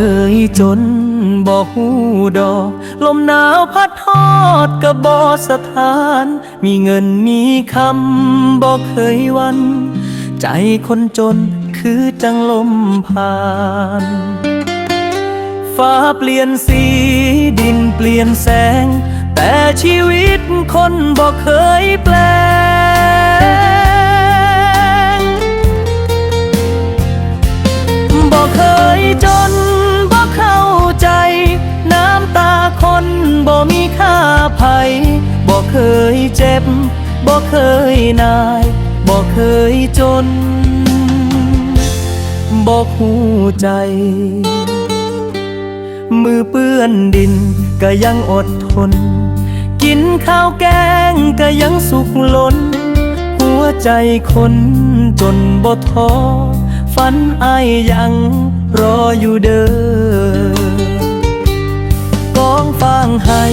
เคยจนบ่หูดอก ลมหนาวพัดฮอดกับบ่สถาน มีเงินมีคำบ่เคยวัน ใจคนจนคือจังลมผ่านฟ้าเปลี่ยนสีดินเปลี่ยนแสง แต่ชีวิตคนบ่เคยแปล เจ็บบ่เคยนายบ่เคยจนบ่หูใจ มือเปื้อนดินก็ยังอดทน กินข้าวแกงก็ยังสุขล้น หัวใจคนจนบ่ท้อฝันอายยังรออยู่เด้อกองฟางให้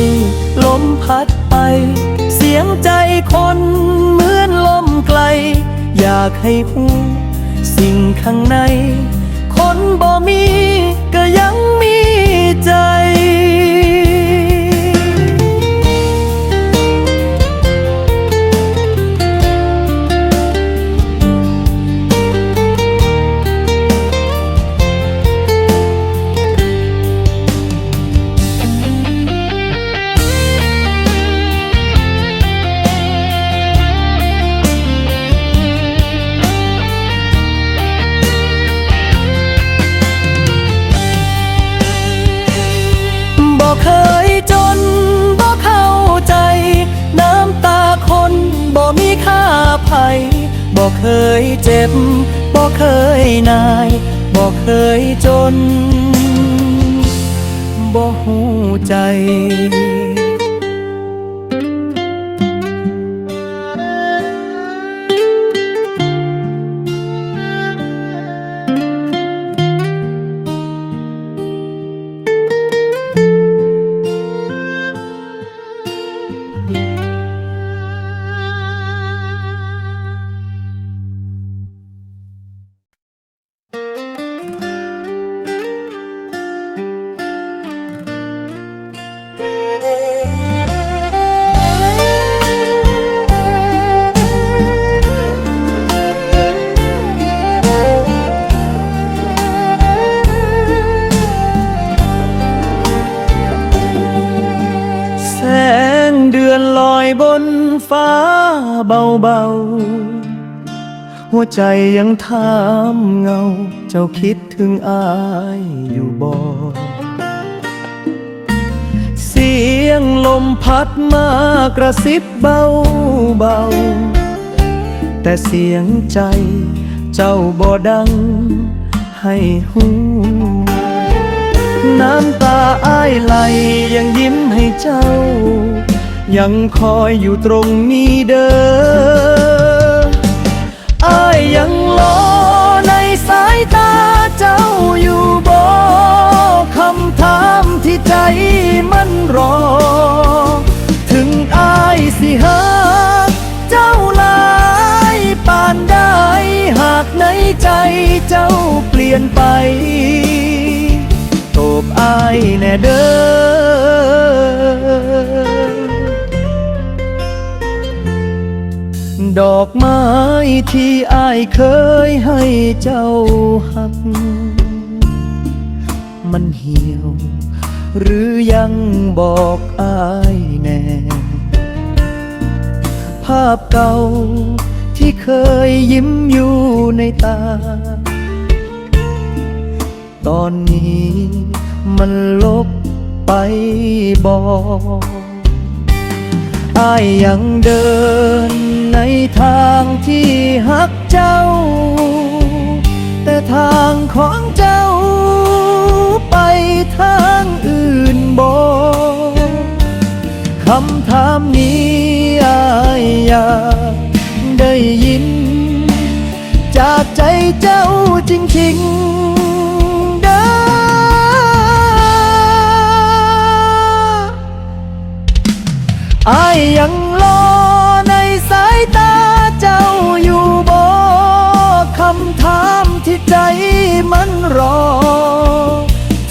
ลมพัดไป ยงใจคนเหมือนลมไกล อยากให้หูสิ่งข้างใน คนบ่มีก็ยังมี บบ่เคยนายบ่เคยจน ใจยังถามเงา เจ้าคิดถึงอายอยู่บ่เสียงลมพัดมากระซิบเบาๆแต่เสียงใจเจ้าบ่ดังให้หูน้ำตาอ้ายไหลยังยิ้มให้เจ้า ยังคอยอยู่ตรงนี้เด้อ ยยังรอในสายตาเจ้าอยู่บ่คำถามที่ใจมันรอ ถึงอายสิหากเจ้าหลายปานได้หากในใจเจ้าเปลี่ยนไปโตบอายแน่เด้อ ดอกไม้ที่อายเคยให้เจ้าหัก มันเหี่ยว หรือยังบอกอายแน่ ภาพเก่าที่เคยยิ้มอยู่ในตา ตอนนี้มันลบไปบอกอายยังเดิน ในทางที่หักเจ้า แต่ทางของเจ้าไปทางอื่นบอคำถามนี้อายอยากได้ยิน จากใจเจ้าจริงๆเด้ออายยังรอ ที่ใจมันรอ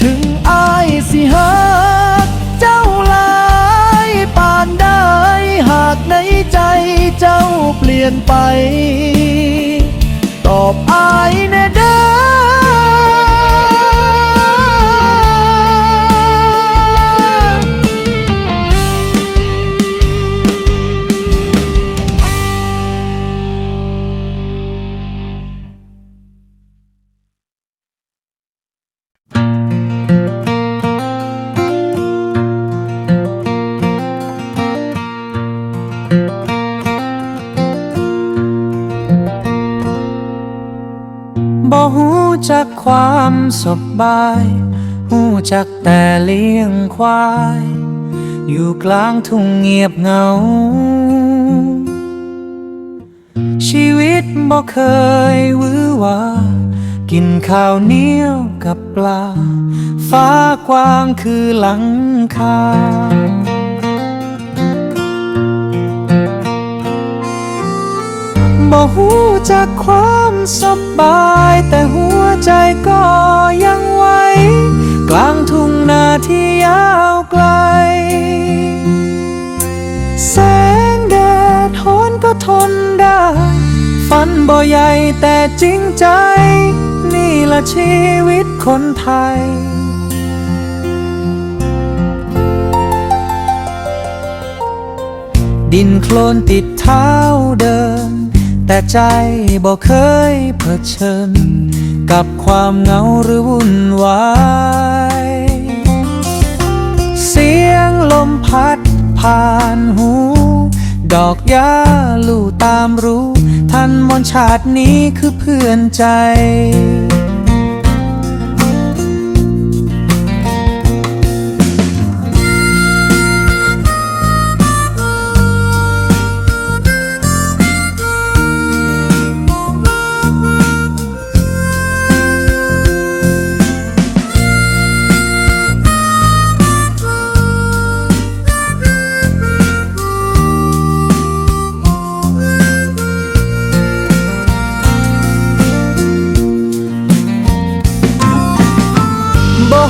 ถึงอายสิหาเจ้าลายปานได้หากในใจเจ้าเปลี่ยนไป ตอบอายแน่เด้อ หูจักความสบาย หูจักแต่เลี้ยงควาย อยู่กลางทุ่งเงียบเหงา ชีวิตบ่เคยวือหวากินข้าวเหนียวกับปลา ฟ้ากว้างคือหลังคา บ่หูจักความสบายแต่หัวใจก็ยังไหวกลางทุ่งนาที่ยาวไกล แสงแดดโหนก็ทนได้ ฝันบ่ใหญ่แต่จริงใจ นี่ละชีวิตคนไทยดินโคลนติดเท้าเดิน แต่ใจบอกเคยเผชิญ กับความเหงาหรือวุ่นวายเสียงลมพัดผ่านหู ดอกยาลู่ตามรู้ท่านมนชาตินี้คือเพื่อนใจ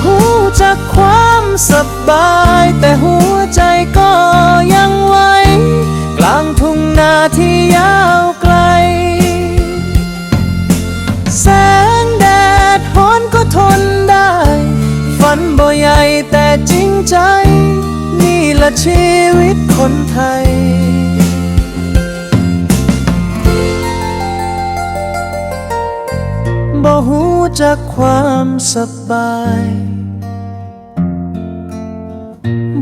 หูจักความสบาย แต่หัวใจก็ยังไหวกลางทุ่งนาที่ยาวไกล แสงแดดฮ้อนก็ทนได้ ฝันบ่ใหญ่แต่จริงใจ นี่ละชีวิตคนไทยบ่หูจักความสบาย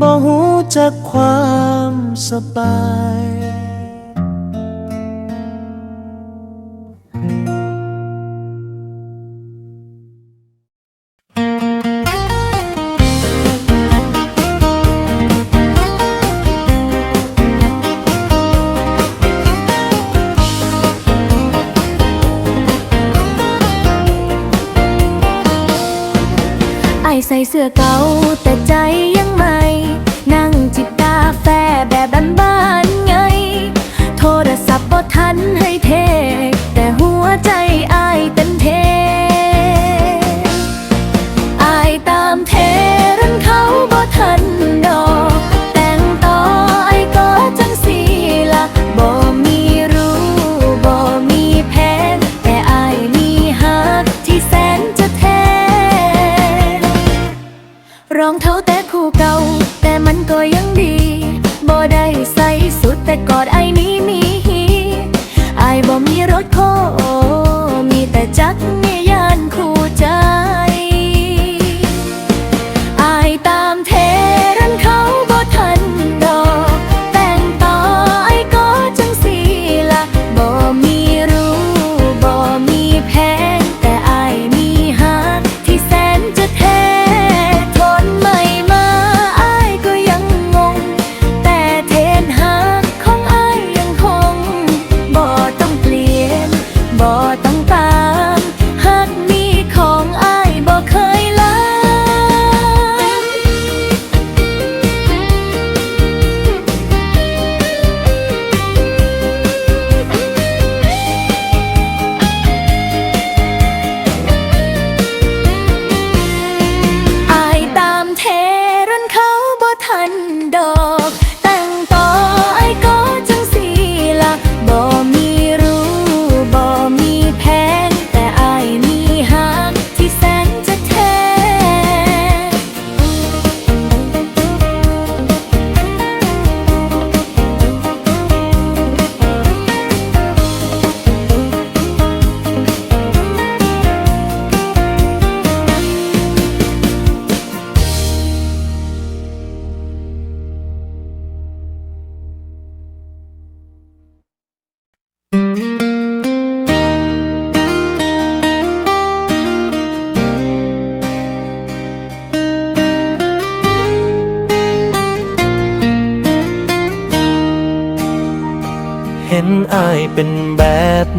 บ่หูจักความสบายไอใส่เสื้อเก่า รถโค มีแต่จักรยานคู่ใจัน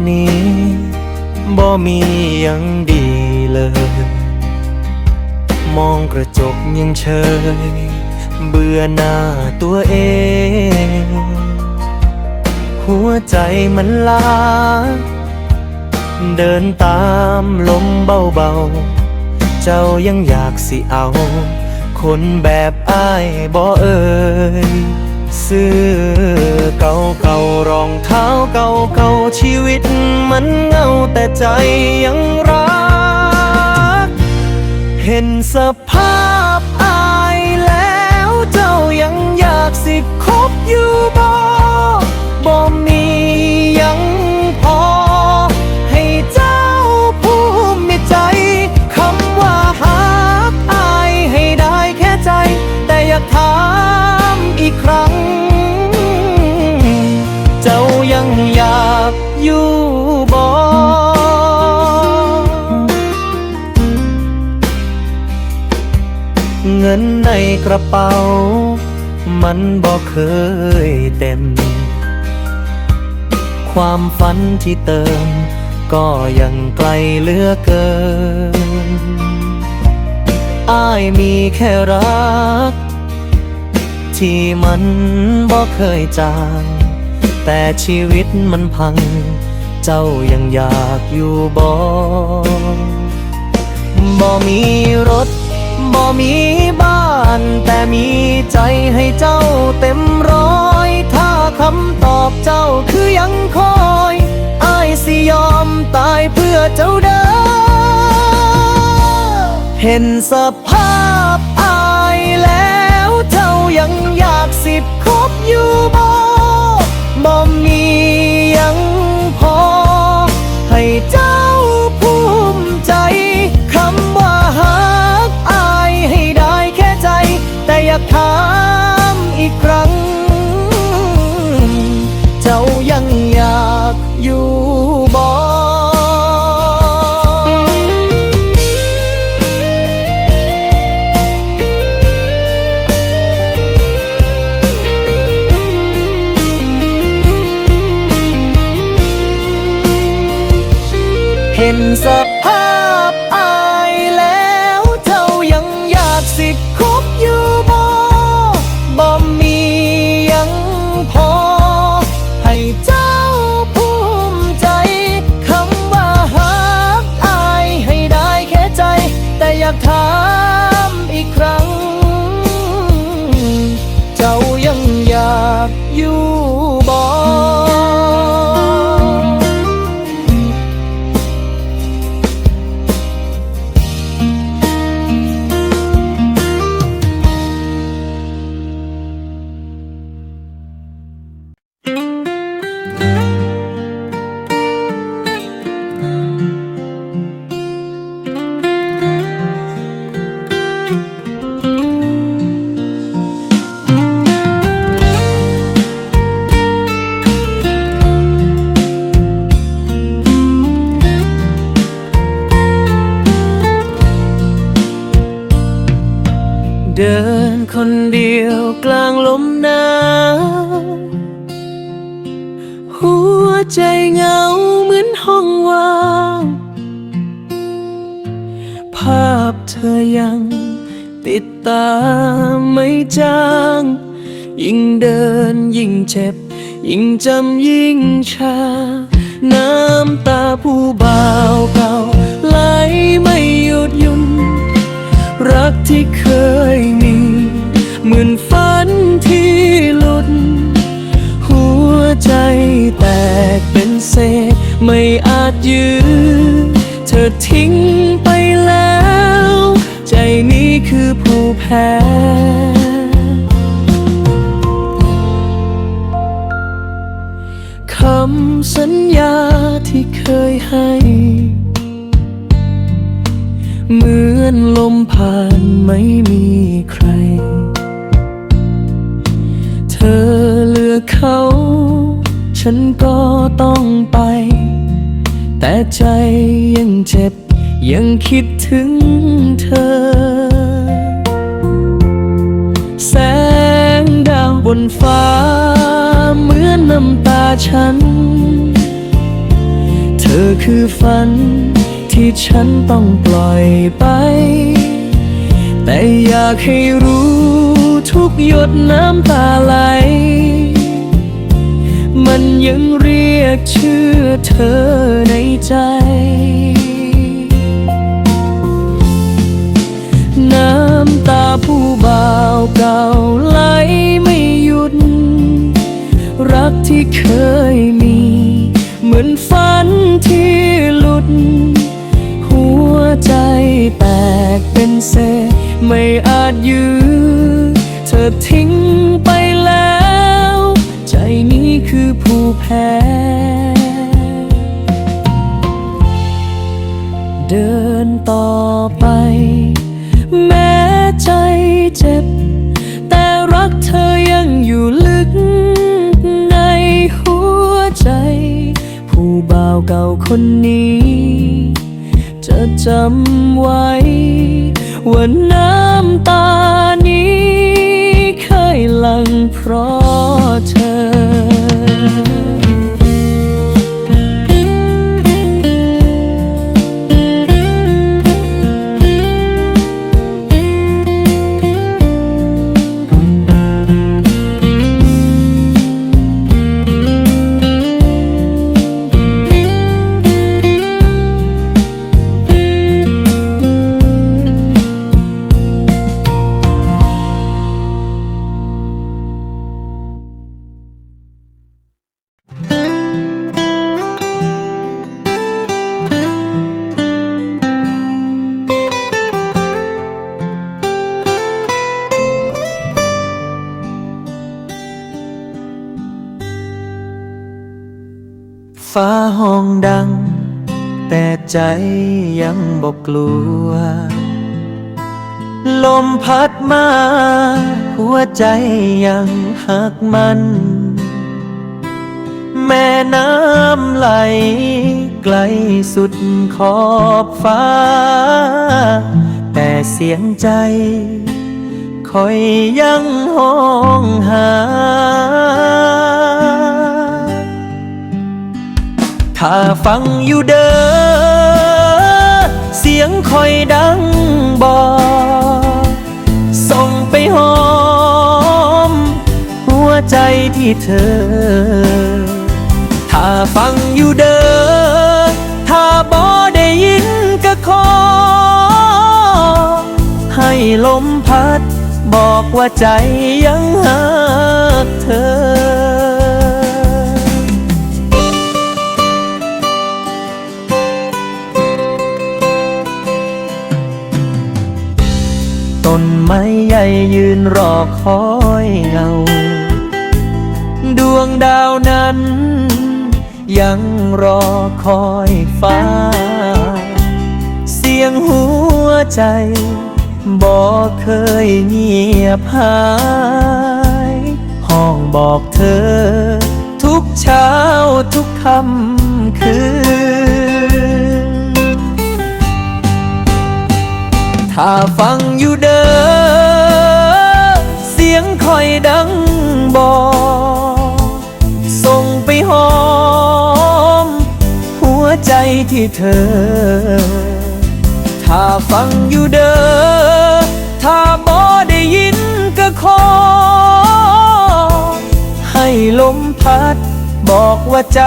นี้บ่มียังดีเลย มองกระจกยังเชย เบื่อหน้าตัวเอง หัวใจมันลา เดินตามลมเบาๆ เจ้ายังอยากสิเอา คนแบบอ้ายบ่เอ่ย เสื้อเก่าเก่ารองเท้าเก่าเก่าชีวิตมันเงาแต่ใจยังรัก เห็นสภาพอายแล้วเจ้ายังอยากสิคบอยู่บ่บ่มี กระเป๋า มันบอกเคยเต็ม ความฝันที่เติม ก็ยังไกลเหลือเกิน อ้ายมีแค่รัก ที่มันบอกเคยจาง แต่ชีวิตมันพัง เจ้ายังอยากอยู่บ่บ่มีรถบ่มีบ้าน แต่มีใจให้เจ้าเต็มร้อย ถ้าคำตอบเจ้าคือยังคอยอายสิยอมตายเพื่อเจ้าเด้อเห็นสภาพอายแล้วเจ้ายังอยากสิบคบอยู่บ่บ่มียังพอให้เจ้าากถามอีกครั้ง เจ้ายังอยากอยู่ เดินคนเดียวกลางลมหนาวหัวใจเหงาเหมือนห้องว่าง ภาพเธอยัง ติดตาไม่จาง ยิ่งเดินยิ่งเจ็บ ยิ่งจำยิ่งชา น้ำตาผู้บ่าวเก่าไหลไม่หยุดยุ่นรักที่ เคยมีเหมือนฝันที่หลุด หัวใจแตกเป็นเศษไม่อาจยืนเธอทิ้งไปแล้ว ใจนี้คือผู้แพ้คำสัญญาที่เคยให้ เหมือนลมผ่าน ไม่มีใคร เธอเลือกเขา ฉันก็ต้องไป แต่ใจยังเจ็บ ยังคิดถึงเธอ แสงดาวบนฟ้า เหมือนน้ำตาฉัน เธอคือฝันที่ฉันต้องปล่อยไป แต่อยากให้รู้ทุกหยดน้ำตาไหล มันยังเรียกชื่อเธอในใจ น้ำตาผู้บ่าวเก่าไหลไม่หยุด รักที่เคย ไม่อาจยื้อเธอทิ้งไปแล้ว ใจนี้คือผู้แพ้ เดินต่อไป แม้ใจเจ็บ แต่รักเธอยังอยู่ลึก ในหัวใจ ผู้บ่าวเก่าคนนี้ จะจำไว้ว่าน้ำ ลังเพราะเธอ แต่ใจยังบอกกลัว ลมพัดมา หัวใจยังหักมัน แม่น้ำไหล ไกลสุดขอบฟ้า แต่เสียงใจคอยยังห้องหา ถ้าฟังอยู่เด้อ เสียงคอยดังบอกส่งไปหอม หัวใจที่เธอ ถ้าฟังอยู่เด้อ ถ้าบอได้ยินก็ขอ ให้ลมพัด บอกว่าใจยังหักเธอ นไม้ใหญ่ยืนรอคอยเงา ดวงดาวนั้น ยังรอคอยฟ้า เสียงหัวใจบอกเคยเงียบหาย ห้องบอกเธอ ทุกเช้าทุกค่ำคืน ถ้าฟังอยู่เด้อ เสียงคอยดังบอกส่งไปหอม หัวใจที่เธอ ถ้าฟังอยู่เด้อ ถ้าบอได้ยินก็ขอ ให้ลมพัด บอกว่าใจ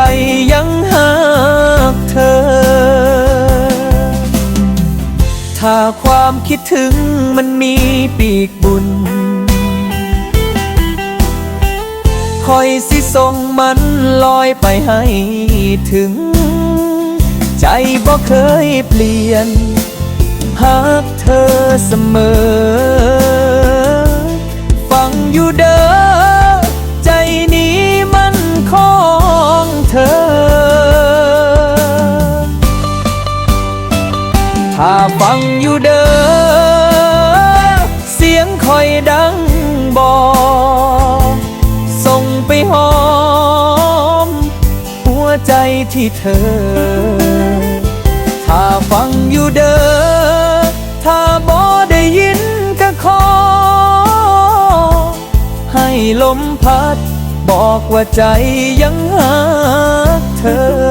ยังหักเธอ ถ้าความคิดถึงมันมีปีกบุญ คอยสิส่งมันลอยไปให้ถึง ใจบ่เคยเปลี่ยนหักเธอเสมอ ฟังอยู่เด้อ ใจนี้มันของเธอ ถ้าฟังอยู่เด้อ เสียงคอยดังบอส่งไปหอม หัวใจที่เธอ ถ้าฟังอยู่เด้อ ถ้าบอได้ยินก็ขอ ให้ลมพัด บอกว่าใจยังหาเธอ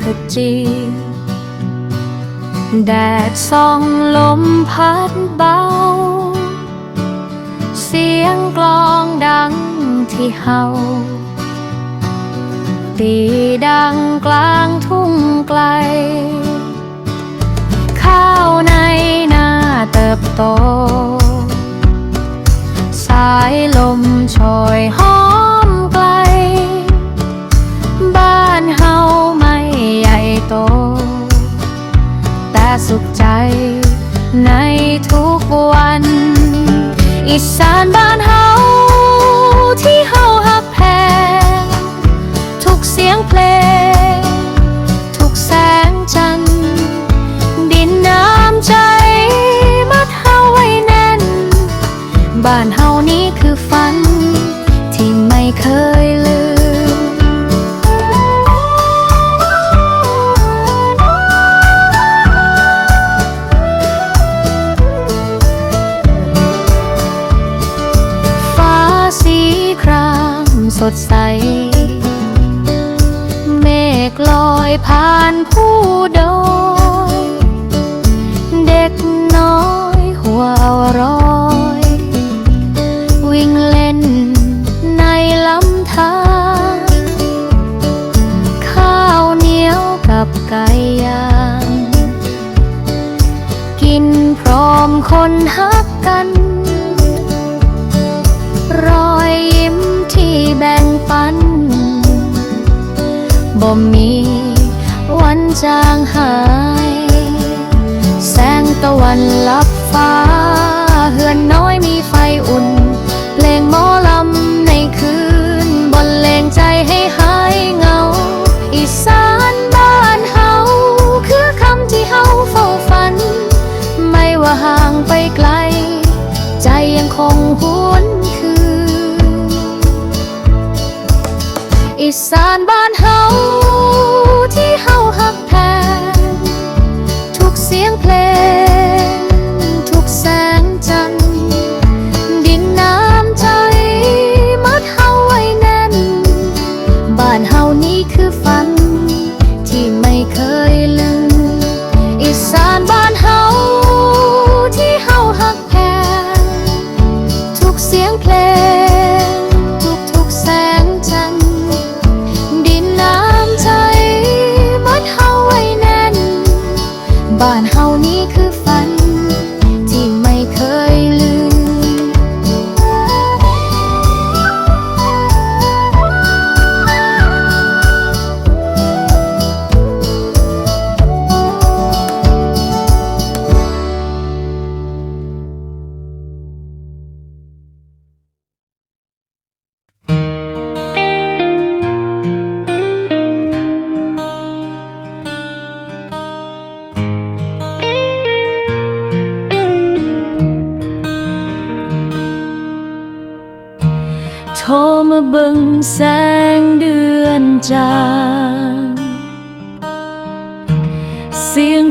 ขจีแดดส่องลมพัดเบา เสียงกลองดังที่เฮาตีดังกลางทุ่งไกล ข้าวในนาเติบโต สายลมโชยหอม สุขใจ ในทุกวัน อีสานบ้านเฮาที่เฮาฮักแพง ทุกเสียงเพลง ทุกแสงจันทร์ ดินน้ำใจ มัดเฮาไว้แน่น บ้านเฮานี้ บ่มีวันจางหาย แสงตะวันลับฟ้า เฮือนน้อยมีไฟอุ่น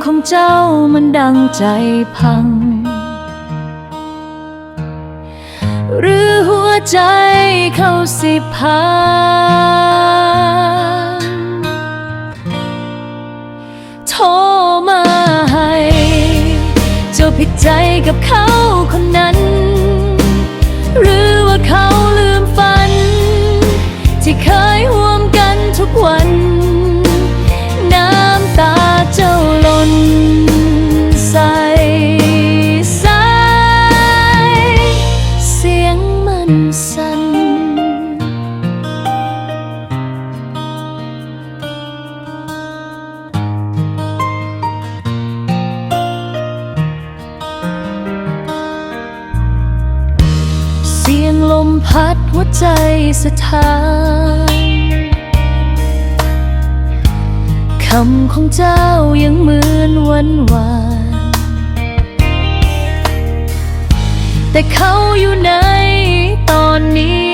ของเจ้ามันดังใจพัง หรือหัวใจเขาสิพังโทรมาให้ เจ้าผิดใจกับเขาคนนั้น เสีพัดหัวใจสถานคำของเจ้ายังเหมือนวันวานแต่เขาอยู่ไหนตอนนี้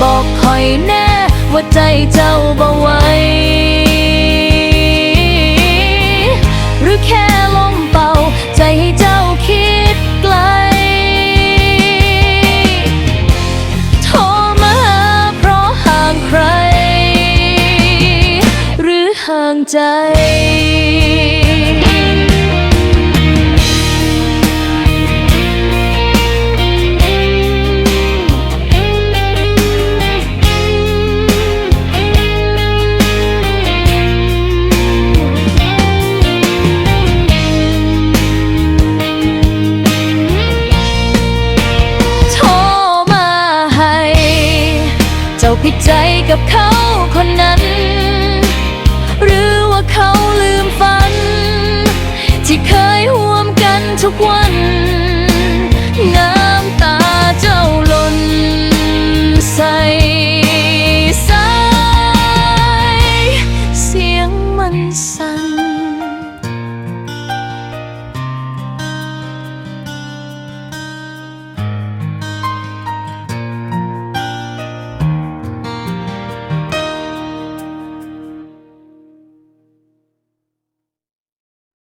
บอกคอยแน่ว่าใจเจ้าบ่ไหว กับเขาคนนั้น